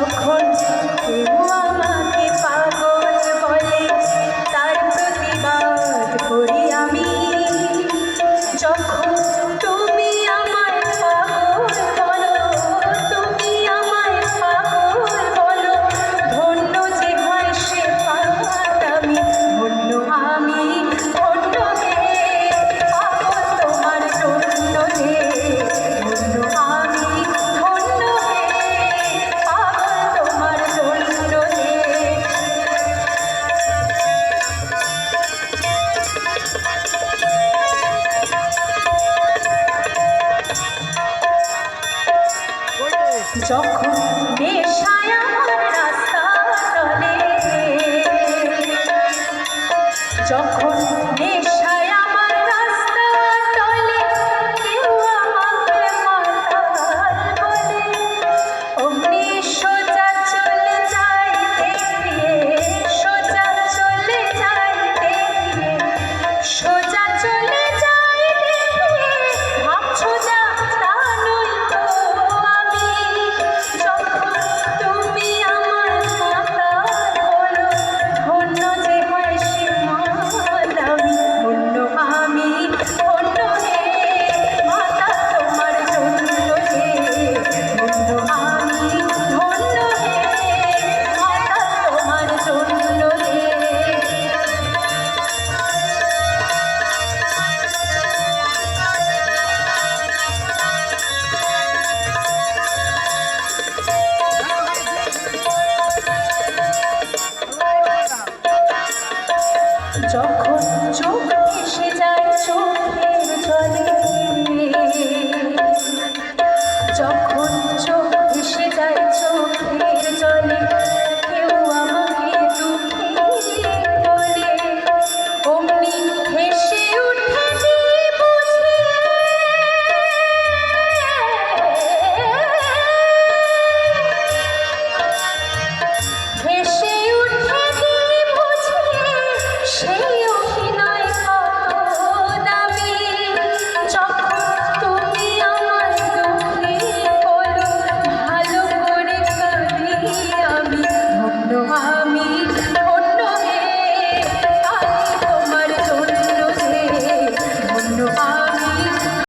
Stockholm. যখন নেশায় চলে যখন চোখ এসে যায় চোখের জলে। যখন